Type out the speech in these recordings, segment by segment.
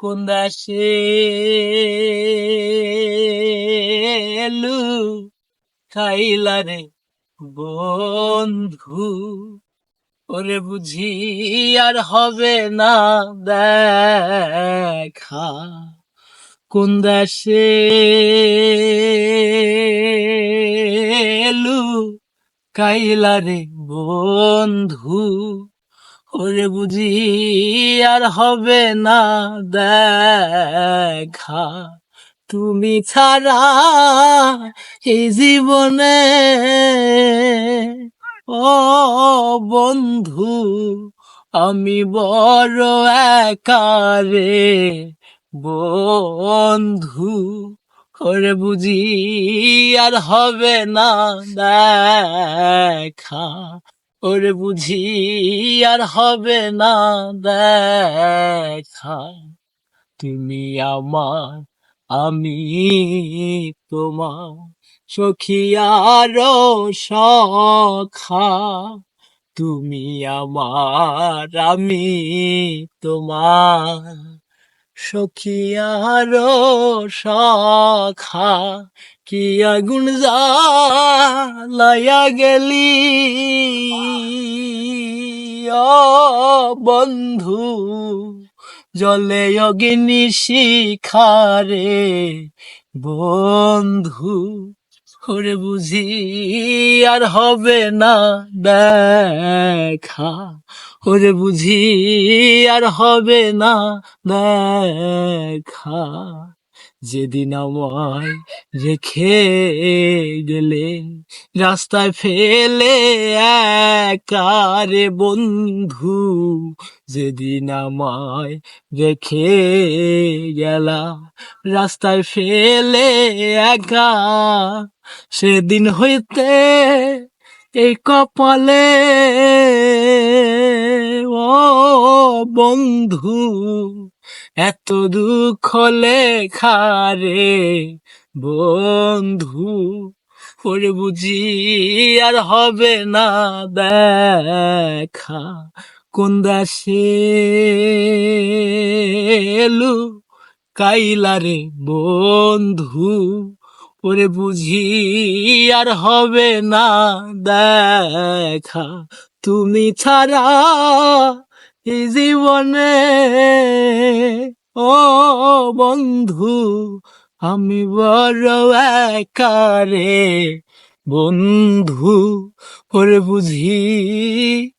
কোন দেশে লু খাইলা রে বন্ধু, ওরে বুঝি আর হবে না দেখা। কোন দেশে লু কাইলা রে বন্ধু ওরে বুঝি আর হবে না দেখা। তুমি ছাড়া এই জীবনে ও বন্ধু, আমি বড় একারে বন্ধু। করে বুঝি আর হবে না দেখা। ওরে বুঝি আর হবে না দেখা। তুমি আমার, আমি তোমার সখিয়ার সখা। তুমি আমার, আমি তোমার সখিয়ার সখা। কি আগুন জ্বালাইয়া গেলি? ও বন্ধু, জলে অগ্নি শিখারে বন্ধু, ওরে বুঝি আর হবে না দেখা, ওরে বুঝি আর হবে না দেখা। যেদিন আমায় রেখে গেলে, রাস্তায় ফেলে একারে বন্ধু, যেদিন আমায় রেখে গেলা, রাস্তায় ফেলে একা, সেদিন হইতে এই কপালে, ও বন্ধু, এত দুঃখ লেখারে বন্ধু, ওরে বুঝি আর হবে না দেখা। কোন দাসে লু কাইলারে বন্ধু, ওরে বুঝি আর হবে না দেখা। তুমি ছাড়া জীবনে ও বন্ধু আমি বড় একারে বন্ধু ওরে বুঝি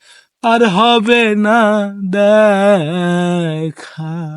আর হবে না দেখা।